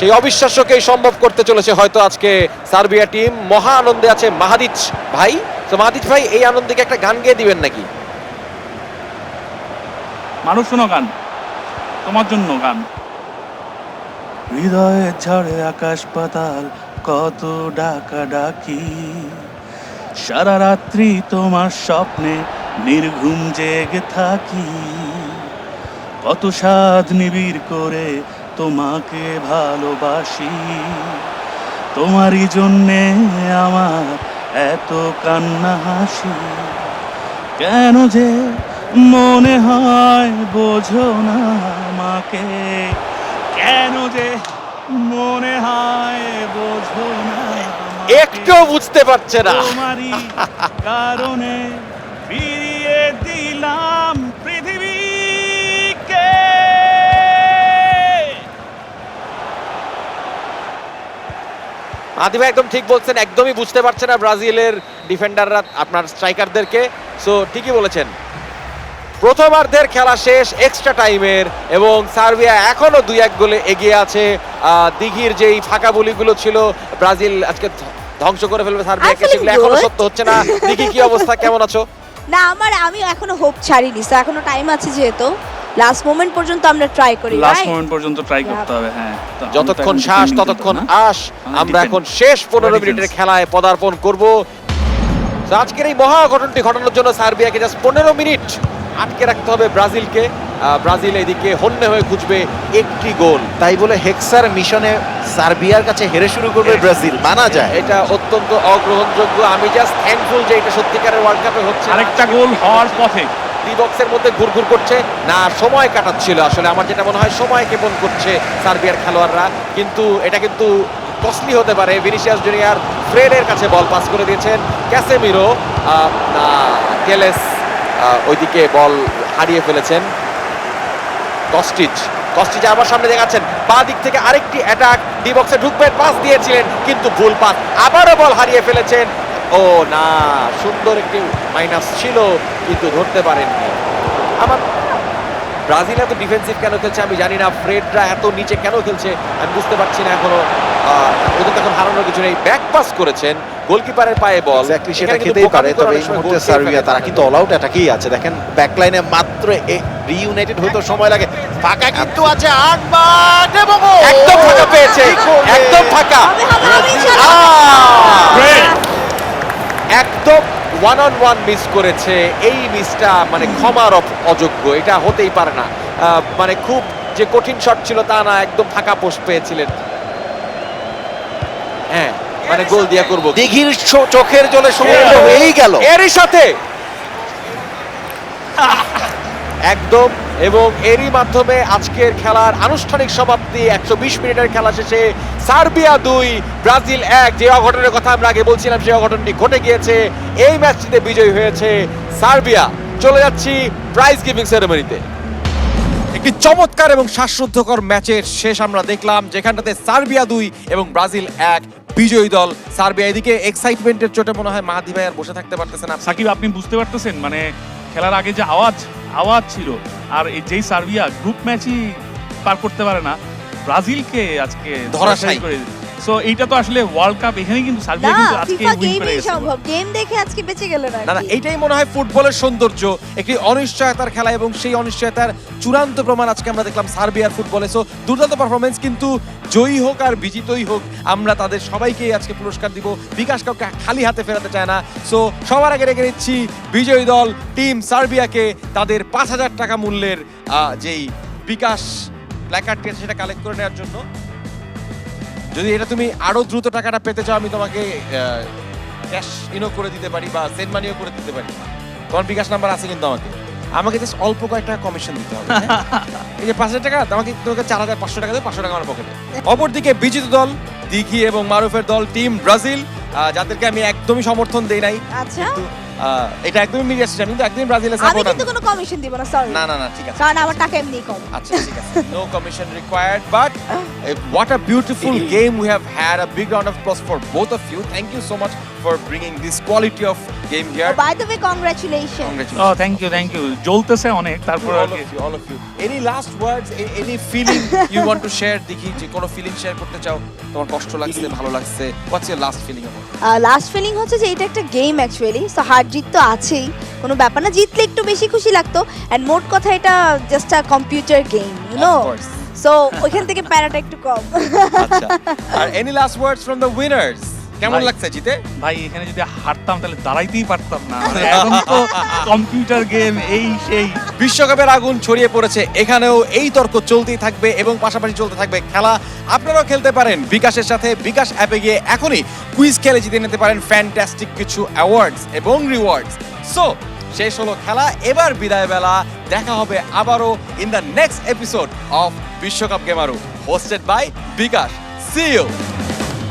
সেই অবিশ্বাস্যকেই সম্ভব করতে চলেছে হয়তো আজকে সার্বিয়া টিম। মহা আনন্দে আছে মাহাদিচ ভাই। তো মাহাদিচ ভাই এই আনন্দকে একটা গান গেয়ে দিবেন নাকি? মানুষ শোনো গান। তোমার জন্য গান। হৃদয়ে ঝড়ে আকাশ পাতাল কত ডাকা ডাকি সারা রাত্রি তোমার স্বপ্নে নির্ঘুম জেগে থাকি। কত সাধ নিবিড় করে তোমাকে ভালোবাসি। তোমারই জন্যে আমার এত কান্না হাসি। কেন যে মনে হয় বোঝো না আমাকে। কেন যে মনে হয় বোঝো না একটু বুঝতে পারছে না। তোমারই কারণে আদি ভাই একদম ঠিক বলছেন একদমই বুঝতে পারছে না ব্রাজিলের ডিফেন্ডাররা আপনার স্ট্রাইকারদেরকে সো ঠিকই বলেছেন। প্রথমার্ধের খেলা শেষ এক্সট্রা টাইমের এবং সার্বিয়া এখনও দুই এক গোলে এগিয়ে আছে। দিঘির যেই ফাঁকা বলিগুলো ছিল ব্রাজিল আজকে ধ্বংস করে ফেলবে সার্বিয়াকে সেগুলো এখনও সত্য হচ্ছে না। দিঘি কি অবস্থা? কেমন আছো? না আমার আমি এখনও হোপ ছাড়িনি। তো এখনও টাইম আছে যেহেতু। লাস্ট মোমেন্ট পর্যন্ত আমরা ট্রাই করি লাস্ট মোমেন্ট পর্যন্ত ট্রাই করতে হবে হ্যাঁ। যতক্ষণ শ্বাস ততক্ষণ আমি আমরা এখন শেষ পনেরো। মিনিটের খেলায় পদার্পণ করব। আজকের এই মহা ঘটনটি ঘটানোর জন্য সার্বিয়াকে জাস্ট পনেরো মিনিট আটকে রাখতে হবে ব্রাজিলকে। আহ, ব্রাজিল এদিকে হন্যে হয়ে খুঁজবে একটি গোল। তাই বলে হেক্সার মিশনে সার্বিয়ার কাছে হেরে শুরু করবে ব্রাজিল মানা যায়। এটা অত্যন্ত অগ্রহণযোগ্য। আমি জাস্ট থ্যাঙ্কফুল যে এটা সত্যিকারের ওয়ার্ল্ড কাপে হচ্ছে। আরেকটা গোল হওয়ার পথে ডি বক্সের মধ্যে ঘুরঘুর করছে। না সময় কাটাচ্ছিল। আসলে আমার যেটা মনে হয় সময় কেমন করছে সার্বিয়ার খেলোয়াড়রা। কিন্তু এটা কিন্তু কস্টলি হতে পারে। ভিনিসিয়াস জুনিয়ার ফ্রেডের কাছে বল পাস করে দিয়েছেন। ক্যাসেমিরো আহ, ওইদিকে বল হারিয়ে ফেলেছেন। কস্টিচ কস্টিচ আবার সামনে দেখাচ্ছেন। বা দিক থেকে আরেকটি অ্যাটাক ডি বক্সে ঢুকবেন পাস দিয়েছিলেন কিন্তু ভুল পাস। আবারও বল হারিয়ে ফেলেছেন। ও না সুন্দর একটি মাইনাস ছিল কিন্তু ধরতে পারেননি। আমার ব্রাজিল এত ডিফেন্সিভ কেন খেলছে আমি জানি না ফ্রেডরা এত নিচে কেন খেলছে আমি বুঝতে পারছি না এখনও। আহ, ওদের তো এখন হারানোর কিছু নেই। ব্যাক পাস করেছেন গোলকিপারের পায়ে বল এক্স্যাক্টলি সেটা খেতেই পারে। তবে এই মুহূর্তে সার্বিয়া তারা কিন্তু অল আউট অ্যাটাকেই আছে। দেখেন ব্যাকলাইনে মাত্র রিইউনাইটেড হইতে সময় লাগে। ফাঁকা কিন্তু আছে এবং একদম ফাঁকা পেয়েছে। একদম ফাঁকা হবে হবে হবে ইনশাআল্লাহ। আহ! Fred! একদম ওয়ান অন ওয়ান মিস করেছে। এই মিসটা মানে ক্ষমার অযোগ্য এটা হতেই পারে না। মানে খুব যে কঠিন শট ছিল তা না একদম ফাঁকা পোস্ট পেয়েছিলেন। হ্যাঁ মানে গোল দিয়া করব? দিঘির চোখের জলে সমুদ্র হয়েই গেল এরই সাথে একদম এবং এরই মাধ্যমে আজকের খেলার আনুষ্ঠানিক সমাপ্তি, একশো বিশ মিনিটের খেলা শেষে সার্বিয়া দুই, ব্রাজিল এক। যে অঘটনের কথা আমরা আগে বলছিলাম, সেই অঘটনটি ঘটে গিয়েছে। এই ম্যাচটিতে বিজয়ী হয়েছে সার্বিয়া। চলে যাচ্ছি প্রাইজ গিভিং সেরেমনিতে একটি চমৎকার এবং শ্বাসরুদ্ধকর ম্যাচের শেষ আমরা দেখলাম, যেখানটাতে সার্বিয়া দুই এবং ব্রাজিল এক বিজয়ী দল। সার্বিয়া এদিকে এক্সাইটমেন্টের চোটে মনে হয় মাহাদি ভাই আর বসে থাকতে পারতেছে না। সাকিব, আপনি বুঝতে পারতেছেন মানে খেলার আগে যে আওয়াজ আওয়াজ ছিল আর এই যেই সার্বিয়া গ্রুপ ম্যাচই পার করতে পারে না ব্রাজিলকে আজকে ধরাশায়ী। করে সো এইটা তো আসলে ওয়ার্ল্ড কাপ এখানে কিন্তু সার্বিয়া কিন্তু আজকে উইন করে গেছে। সম্ভব। গেম দেখে আজকে বেঁচে আর না না এইটাই মনে হয় ফুটবলের সৌন্দর্য একটি অনিশ্চয়তার খেলা এবং সেই অনিশ্চয়তার চূড়ান্ত প্রমাণ আজকে আমরা দেখলাম সার্বিয়ার ফুটবলে। সো দুর্দান্ত পারফরমেন্স কিন্তু জয়ী হোক আর বিজিতই হোক আমরা তাদের সবাইকেই আজকে পুরস্কার দিব। বিকাশ কাউকে খালি হাতে ফেরাতে চায় না। সো সবার আগে রেখে নিচ্ছি বিজয়ী দল টিম সার্বিয়াকে তাদের পাঁচ হাজার টাকা মূল্যের আহ, যেই বিকাশ প্ল্যাকার্ডটি আছে সেটা কালেক্ট করে নেওয়ার জন্য। যদি এটা তুমি আরও দ্রুত টাকাটা পেতে চাও আমি তোমাকে ক্যাশ ইনও করে দিতে পারি বা সেন্ড মানিও করে দিতে পারি। তোমার বিকাশ নাম্বার আছে কিন্তু আমাকে। আমাকে জাস্ট অল্প কয়েক টাকা কমিশন দিতে হবে হ্যাঁ? এই যে পাঁচ হাজার টাকা আমাকে তোমাকে চার হাজার পাঁচশো টাকা দেবে পাঁচশো টাকা আমার পকেটে অপরদিকে বিজিত দল দিঘি এবং মারুফের দল টিম ব্রাজিল যাদেরকে আমি একদমই সমর্থন দেই নাই। আচ্ছা। এটা একদমই মিডিয়া সিস্টেম কিন্তু একদমই ব্রাজিলের আমি সাপোর্টার কিন্তু কোনো কমিশন দিব না সরি না না না ঠিক আছে। কারণ আমার টাকা এমনি কম। আচ্ছা ঠিক আছে। No commission required but what a beautiful game we have had a big round of applause for both of you thank you so much for bringing this quality of game here by the way congratulation O thank you thank you জ্বলতেছে অনেক তারপর আর all কি। of you, all of you. Any last words, a- any feeling you want to share? দেখি যে কোনো feeling share করতে চাও? তোমার কষ্ট লাগছে ভালো লাগছে? What's your last feeling about last feeling হচ্ছে যে এটা একটা গেম অ্যাকচুয়ালি সো হার জিত তো আছেই। কোনো ব্যাপার না জিতলে একটু বেশি খুশি লাগতো। অ্যান্ড মোট কথা এটা just a computer game you know. So ওইখান থেকে প্যারাটা একটু কম। আচ্ছা। আর any last words from the winners কেমন লাগছে জিতে? ভাই এখানে যদি হারতাম তাহলে দাঁড়াইতেই পারতাম না। এখন তো কম্পিউটার গেম এই সেই। বিশ্বকাপের আগুন ছড়িয়ে পড়েছে। এখানেও এই তর্ক চলতেই থাকবে এবং পাশাপাশি চলতে থাকবে খেলা। আপনারাও খেলতে পারেন। বিকাশের সাথে বিকাশ অ্যাপে গিয়ে এখনই কুইজ খেলে জিতে নিতে পারেন ফ্যান্টাস্টিক কিছু অ্যাওয়ার্ডস এবং রিওয়ার্ডস সো শেষ হলো খেলা। এবার বিদায় বেলা। দেখা হবে আবারও in the next episode of বিশ্বকাপ গেমারু hosted by bKash. See you